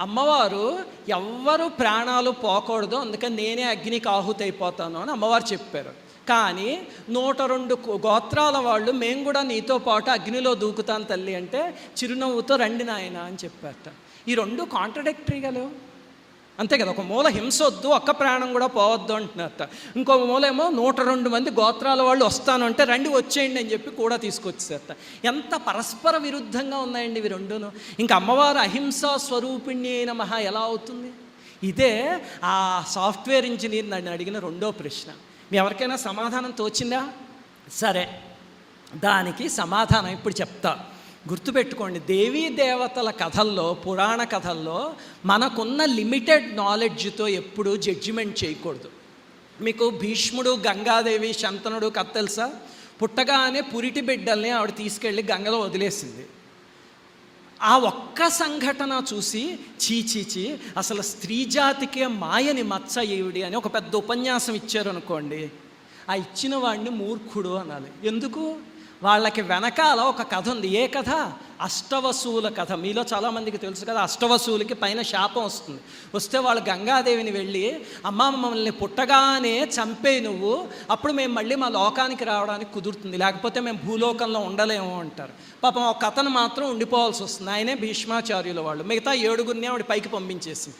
అమ్మవారు ఎవ్వరు ప్రాణాలు పోకూడదు అందుకని నేనే అగ్నికి ఆహుతి అయిపోతాను అని అమ్మవారు చెప్పారు. కానీ నూట రెండు గోత్రాల వాళ్ళు మేము కూడా నీతో పాటు అగ్నిలో దూకుతాను తల్లి అంటే చిరునవ్వుతో రండి నాయన అని చెప్పారట. ఈ రెండు కాంట్రడిక్టరీగా లేవు. అంతే కదా ఒక మూల హింస వద్దు ఒక్క ప్రాణం కూడా పోవద్దు అంటున్నారు ఇంకో మూల ఏమో నూట రెండు మంది గోత్రాల వాళ్ళు వస్తాను అంటే రండి వచ్చేయండి అని చెప్పి కూడా తీసుకొచ్చారట ఎంత పరస్పర విరుద్ధంగా ఉన్నాయండి ఇవి రెండును. ఇంకా అమ్మవారు అహింసా స్వరూపిణి అయిన మహా ఎలా అవుతుంది? ఇదే ఆ సాఫ్ట్వేర్ ఇంజనీర్ నన్ను అడిగిన రెండో ప్రశ్న. మీ ఎవరికైనా సమాధానం తోచిందా? సరే దానికి సమాధానం ఇప్పుడు చెప్తా. గుర్తుపెట్టుకోండి దేవీ దేవతల కథల్లో పురాణ కథల్లో మనకున్న లిమిటెడ్ నాలెడ్జ్తో ఎప్పుడూ జడ్జిమెంట్ చేయకూడదు. మీకు భీష్ముడు గంగాదేవి శంతనుడు కథ తెలుసా? పుట్టగానే పురిటి బిడ్డల్ని ఆవిడ తీసుకెళ్ళి గంగలో వదిలేసింది. ఆ ఒక్క సంఘటన చూసి చీచీచి అసలు స్త్రీ జాతికే మాయని మచ్చ ఏవిడి అని ఒక పెద్ద ఉపన్యాసం ఇచ్చారు అనుకోండి ఆ ఇచ్చిన వాడిని మూర్ఖుడు అనాలి. ఎందుకు? వాళ్ళకి వెనకాల ఒక కథ ఉంది. ఏ కథ? అష్టవసూల కథ. మీలో చాలామందికి తెలుసు కదా అష్టవసూలకి పైన శాపం వస్తుంది. వస్తే వాళ్ళు గంగాదేవిని వెళ్ళి అమ్మ మమ్మల్ని పుట్టగానే చంపే నువ్వు. అప్పుడు మేము మళ్ళీ మా లోకానికి రావడానికి కుదురుతుంది. లేకపోతే మేము భూలోకంలో ఉండలేము అంటారు. పాపం ఒక కథను మాత్రం ఉండిపోవాల్సి వస్తుంది. ఆయనే భీష్మాచార్యుల వాళ్ళు. మిగతా ఏడుగురిని ఆవిడ పైకి పంపించేసింది.